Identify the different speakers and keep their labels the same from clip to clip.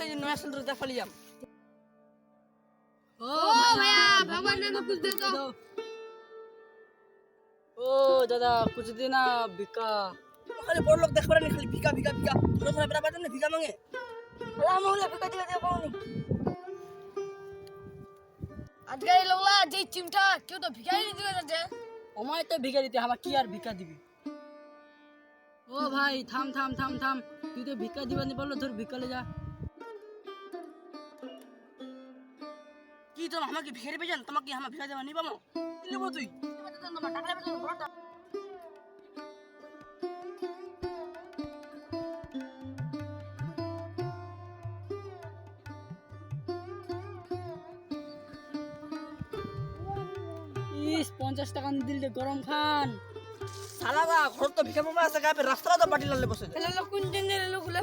Speaker 1: সেই নয়া সুন্দর দেখা লিয়াম ও ভাইয়া ভগবান না কুছ দে তো
Speaker 2: ও দাদা কুছ দে না ভিকা
Speaker 3: খালি বড় লোক দেখবার খালি ভিকা ভিকা ভিকা তোরা তোরা বেড়া না ভিকা মাঙ্গে আলা মহলে ভিকা দিলে দেব কোনি
Speaker 1: আজকে লোকলা যে চিমটা কেউ তো ভিকাই দিবে না যে।
Speaker 2: আমায় তো ভিকা দিতে আমার কি আর ভিকা দিবি? ও ভাই থাম থাম থাম থাম। তুই তো দিবা দিবানি বলল তোর ভিক্ষা যা।
Speaker 3: তোর আমাকে ভিখারি পেয়েছেন তোমাকে কি আমার ভিকা দেওয়া নি পাবো নেব তুই?
Speaker 2: পঞ্চাশ টাকা দিলে গরম খান।
Speaker 3: সালাদা ঘর তো ভিকা পাবো আছে গায়ে রাস্তাটা তো পাটি লালে বসে
Speaker 1: কোন দিনের লোকগুলা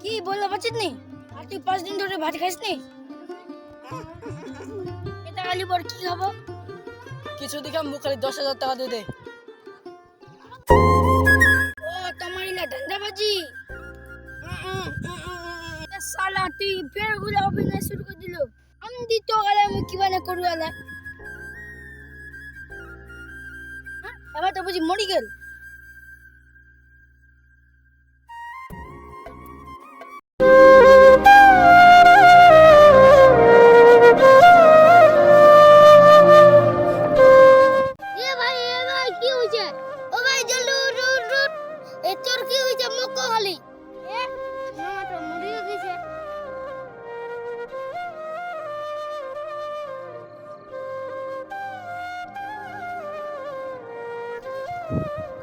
Speaker 1: কি বলতে পারছিস নি আর তুই পাঁচ দিন ধরে ভাত খাইস নি? এটা খালি পর কি খাব?
Speaker 2: কিছু দিকে মুখ খালি দশ হাজার টাকা দিয়ে দে।
Speaker 1: শুরু করে দিল। আমি দিত গেলে আমি কি মানে করু আলা? এবার তো বুঝি মরি গেল Música